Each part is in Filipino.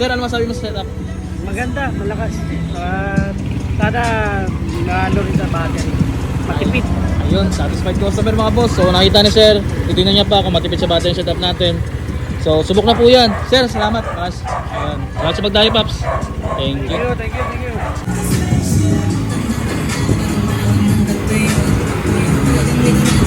Sir, ano masabi mo sa setup? Maganda, malakas. At sana naano rin sa battery. Matipid. Ayun, satisfied customer mga boss. So nakita ni sir, titignan niya pa kung matipid sa battery setup natin. So subok na po yan. Sir, salamat. Pakas. Ayun. Salamat sa pagdayo, Paps. Thank Thank you. you, thank you, thank you.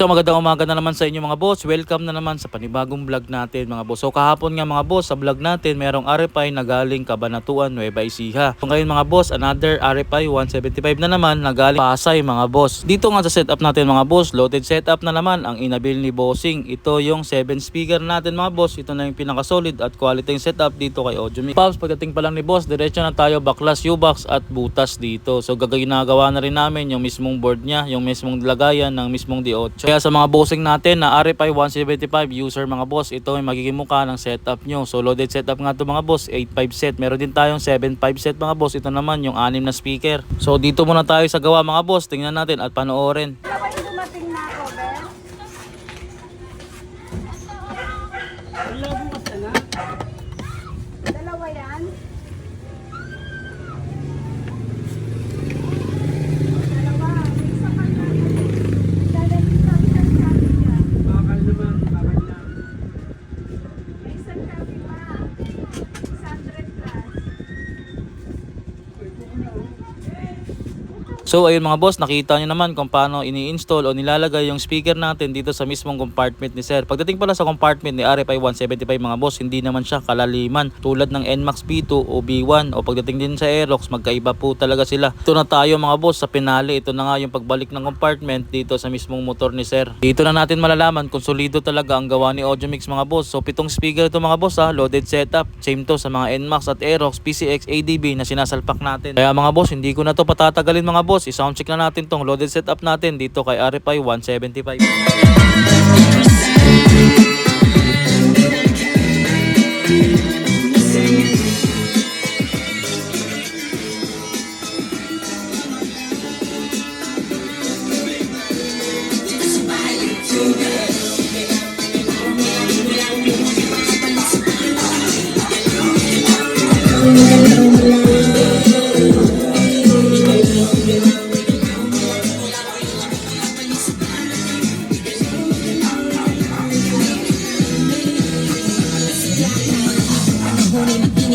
Ito magandang umaga na naman sa inyo mga boss. Welcome na naman sa panibagong vlog natin mga boss. So kahapon nga mga boss, sa vlog natin merong RFI na galing Kabanatuan, Nueva Ecija. So ngayon mga boss, another RFI 175 na naman na galing Pasay mga boss. Dito nga sa setup natin mga boss, loaded setup na naman ang inabil ni Bossing. Ito yung 7 speaker natin mga boss. Ito na yung pinaka-solid at quality yung setup dito kay Audiomix. Pops, pagdating pa lang ni boss, diretso na tayo baklas U-box at butas dito. So gagawin na rin namin yung mismong board niya, yung mismong lagayan ng mismong D8. Kaya sa mga bossing natin na RFI 175 user mga boss, ito ay magiging mukha ng setup nyo. So loaded setup nga to mga boss, 8.5 set. Meron din tayong 7.5 set mga boss. Ito naman yung anim na speaker. So dito muna tayo sa gawa mga boss. Tingnan natin at panoorin. Wala So ayun mga boss, nakita nyo naman kung paano ini-install o nilalagay yung speaker natin dito sa mismong compartment ni sir. Pagdating pala sa compartment ni RFI 175 mga boss, hindi naman siya kalaliman tulad ng NMAX B2 o B1 o pagdating din sa Aerox, magkaiba po talaga sila. Ito na tayo mga boss sa pinali, ito na nga yung pagbalik ng compartment dito sa mismong motor ni sir. Dito na natin malalaman kung solido talaga ang gawa ni Audiomix mga boss. So pitong speaker ito mga boss ha, loaded setup. Same to sa mga NMAX at Aerox, PCX, ADB na sinasalpak natin. Kaya mga boss, hindi ko na to patatagalin mga boss. I-soundcheck na natin tong loaded setup natin dito kay RFI 175. Ngunit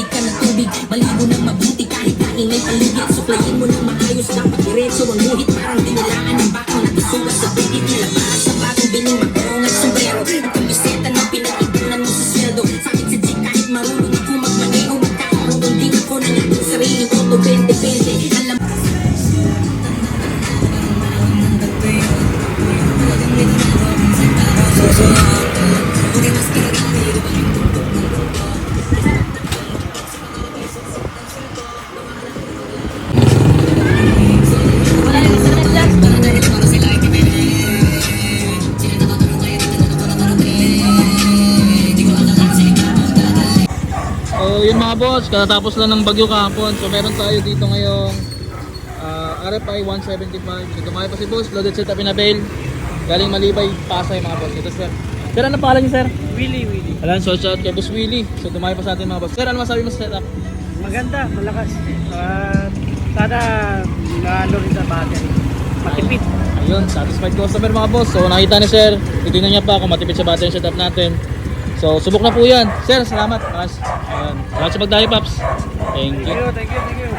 nakinig ka ng tubig. Maligo ng mabuti kahit kaingay paligid. Suklayin mo ng mga boss, katatapos lang ng bagyo kahapon. So meron tayo dito ngayong ah, RFI 175. So tumayo pa si boss, loaded setup in avail. Galing Malibay, Pasay mga boss. Ito sir. Sir, ano pangalan niyo sir? Willy, Willy. Alam, so shout out kay Boss Willie. So tumayo pa sa atin mga boss. Sir, ano masabi mo sa setup? Maganda, malakas. At sana naano rin sa battery. Matipid. Ayun, satisfied customer mga boss. So nakita ni sir, titignan niya pa kung matipid sa battery setup natin. So subok na po yan. Sir, salamat. Pakas. Ayun. Salamat sa pagdayo, Paps. Thank Thank you. you, thank you, thank you.